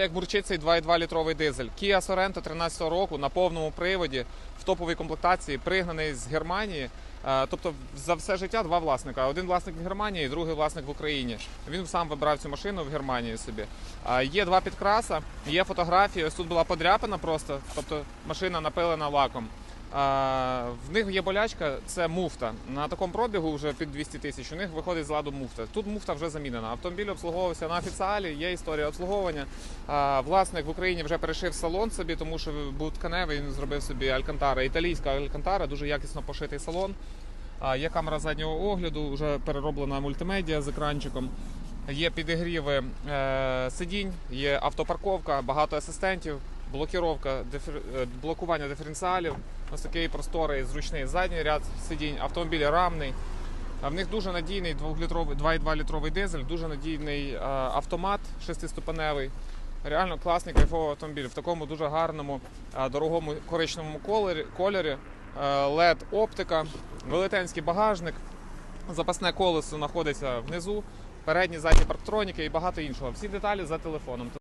Як бурчить цей 2,2 літровий дизель. Kia Sorento 13 року на повному приводі в топовій комплектації, пригнаний з Германії. Е, Тобто за все життя два власника. Один власник в Германії, другий власник в Україні. Він сам вибрав цю машину в Германії собі. Е, Є два підкраса, є фотографії. Ось тут була подряпина просто, тобто машина напилена лаком. В них є болячка, це муфта. На такому пробігу вже під 200 тисяч. У них виходить з ладу муфта. Тут муфта вже замінена. Автомобіль обслуговувався на офіціалі, є історія обслуговування. Власник в Україні вже перешив салон собі, тому що був тканевий, він зробив собі Алькантара, італійська Алькантара, дуже якісно пошитий салон. Є камера заднього огляду, вже перероблена мультимедіа з екранчиком. Є підігріви е, сидінь, є автопарковка, багато асистентів, блокіровка, дифер... е, блокування диференціалів. Ось такий просторий, зручний задній ряд сидінь, автомобіль рамний. В них дуже надійний 2-літровий, 2,2 літровий дизель, дуже надійний е, автомат шестиступеневий. Реально класний кайфовий автомобіль в такому дуже гарному, е, дорогому коричневому кольорі. LED оптика, велетенський багажник, запасне колесо знаходиться внизу, передні задні парктроніки і багато іншого. Всі деталі за телефоном.